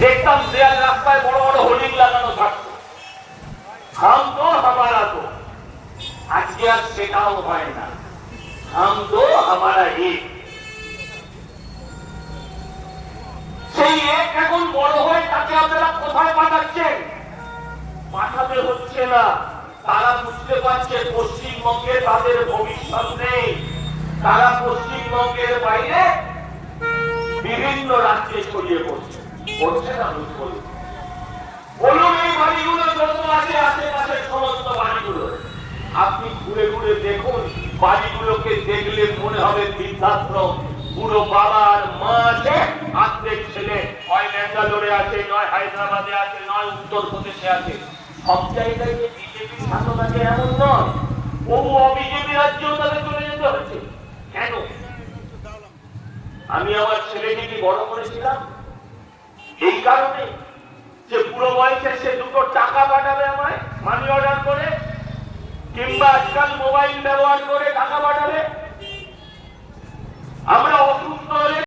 দেখতাম দেয়াল রাস্তায় বড় বড় হোর্ডিং লাগানো থাকতো। হাম তো হামারা তো আজকে আর সেটাও হয় না। হাম তো হামারা এক সেই এক এখন বড় হয়ে, তাকে আপনারা কোথায় পাঠাচ্ছেন? পাঠাতে হচ্ছে না। তারা বুঝতে পারছে পশ্চিমবঙ্গে তাদের ভবিষ্যৎ নেই। তারা পশ্চিমবঙ্গের বাইরে বিভিন্ন রাজ্যে ছড়িয়ে পড়ছে। পড়ছে না বুঝ বলুন এই বাড়িগুলো যত আছে আশেপাশের সমস্ত বাড়িগুলো। আপনি ঘুরে ঘুরে দেখুন, বাড়িগুলোকে দেখলে মনে হবে বৃদ্ধাশ্রম। পুরো বাবা আর মা আছে আর্ধেক ছেলে। হয় ব্যাঙ্গালোরে আছে, নয় হায়দ্রাবাদে আছে, নয় উত্তরপ্রদেশে আছে। সব জায়গায় যে বিজেপি শাসন আছে এমন নয়। বহু অবিজেপি রাজ্যেও তাদের চলে যেতে হচ্ছে। কেন? আমি আমার ছেলেকে কি বড় করেছিলাম? এই কারণে যে পুরো বয়সে সে দুটো টাকা পাঠাবে আমায় মানি অর্ডার করে, কিংবা আজকাল মোবাইল ব্যবহার করে টাকা পাঠাবে